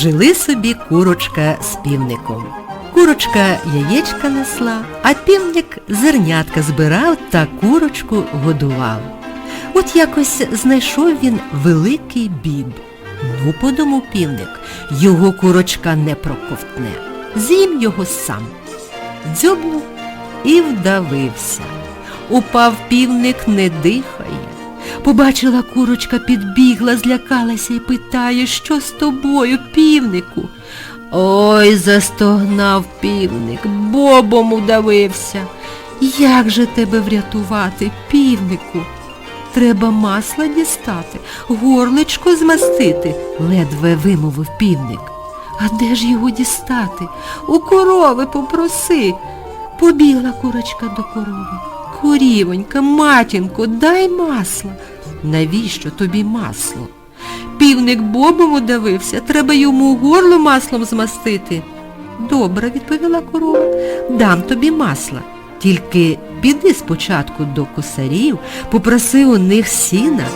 Жили собі курочка з півником. Курочка яєчка несла, а півник зернятка збирав та курочку годував. От якось знайшов він великий біб. Ну, подумав півник, його курочка не проковтне. З'їм його сам. Дзьобнув і вдавився. Упав півник, не дихає. Побачила курочка, підбігла, злякалася і питає, що з тобою, півнику? Ой, застогнав півник, бобом удавився. Як же тебе врятувати, півнику? Треба масла дістати, горличко змастити, ледве вимовив півник. А де ж його дістати? У корови попроси. Побігла курочка до корови. Корівонька, матінко, дай масла. Навіщо тобі масло? Півник бобом удавився, треба йому горло маслом змастити. Добре, відповіла корова, дам тобі масла. Тільки піди спочатку до косарів, попроси у них сіна.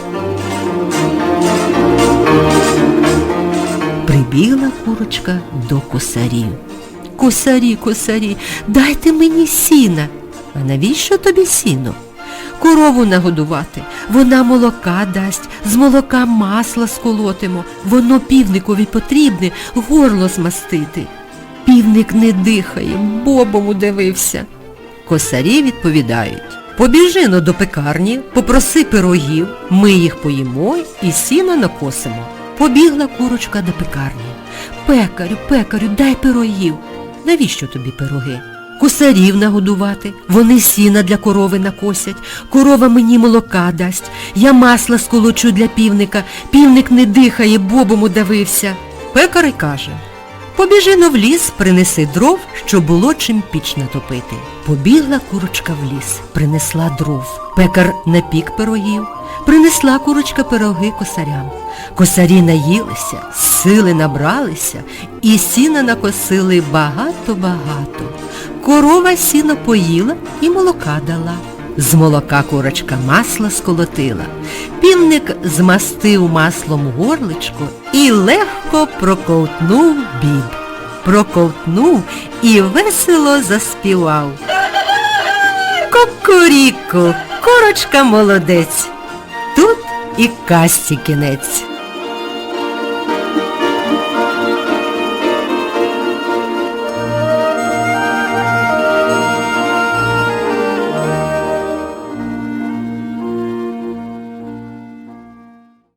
Прибігла курочка до косарів. Косарі, косарі, дайте мені сіна. А навіщо тобі сіно? Корову нагодувати, вона молока дасть, з молока масло сколотимо, воно півникові потрібне горло змастити. Півник не дихає, бобом удивився. Косарі відповідають. Побіжи но до пекарні, попроси пирогів, ми їх поїмо і сіна накосимо. Побігла курочка до пекарні. Пекарю, пекарю, дай пирогів. Навіщо тобі пироги? Косарів нагодувати, вони сіна для корови накосять, корова мені молока дасть, я масла сколочу для півника, півник не дихає, бобом удавився. Пекар й каже, Побіжи но в ліс, принеси дров, щоб було чим піч натопити. Побігла курочка в ліс, принесла дров. Пекар напік пирогів, принесла курочка пироги косарям. Косарі наїлися, сили набралися і сіна накосили багато-багато. Корова сіно поїла і молока дала. З молока курочка масла сколотила. Півник змастив маслом горличко і легко проковтнув біб. Проковтнув і весело заспівав. Кукуріку, курочка молодець. Тут і касті кінець.